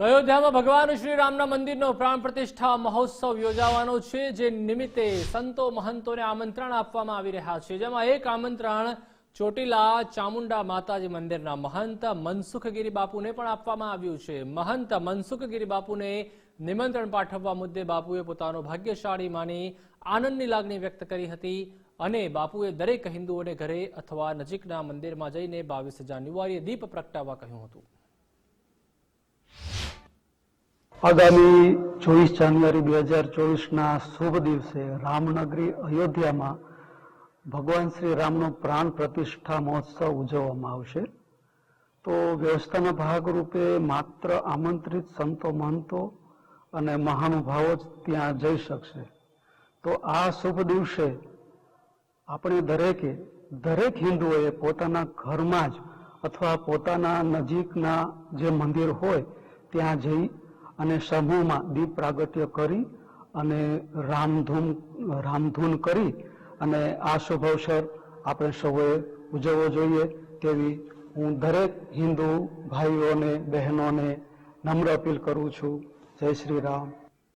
અયોધ્યામાં ભગવાન શ્રી રામના મંદિરનો પ્રાણ પ્રતિષ્ઠા મહોત્સવ યોજાવાનો છે, જે નિમિત્તે સંતો મહંતોને આમંત્રણ આપવામાં આવી રહ્યા છે. જેમાં એક આમંત્રણ ચોટીલા ચામુંડા માતાજી મંદિરના મહંત મનસુખગીરી બાપુને પણ આપવામાં આવ્યું છે. મહંત મનસુખગીરી બાપુને નિમંત્રણ પાઠવવા મુદ્દે બાપુએ પોતાનો ભાગ્યશાળી માની આનંદની લાગણી વ્યક્ત કરી હતી અને બાપુએ દરેક હિન્દુઓને ઘરે અથવા નજીકના મંદિરમાં જઈને બાવીસ જાન્યુઆરીએ દીપ પ્રગટાવવા કહ્યું હતું. આગામી ચોવીસ જાન્યુઆરી બે હજાર ચોવીસના શુભ દિવસે રામનગરી અયોધ્યામાં ભગવાન શ્રી રામનો પ્રાણ પ્રતિષ્ઠા મહોત્સવ ઉજવવામાં આવશે. તો વ્યવસ્થાના ભાગરૂપે માત્ર આમંત્રિત સંતો મહંતો અને મહાનુભાવો જ ત્યાં જઈ શકશે. તો આ શુભ દિવસે આપણે દરેકે, દરેક હિન્દુઓએ પોતાના ઘરમાં જ અથવા પોતાના નજીકના જે મંદિર હોય, ત્યાં જઈ અને સમૂહમાં દીપ પ્રાગટ્ય કરી અને રામધૂન રામધૂન કરી અને આ શુભ અવસર આપણે સૌએ ઉજવવો જોઈએ તેવી હું દરેક હિન્દુ ભાઈઓને, બહેનોને નમ્ર અપીલ કરું છું. જય શ્રી રામ.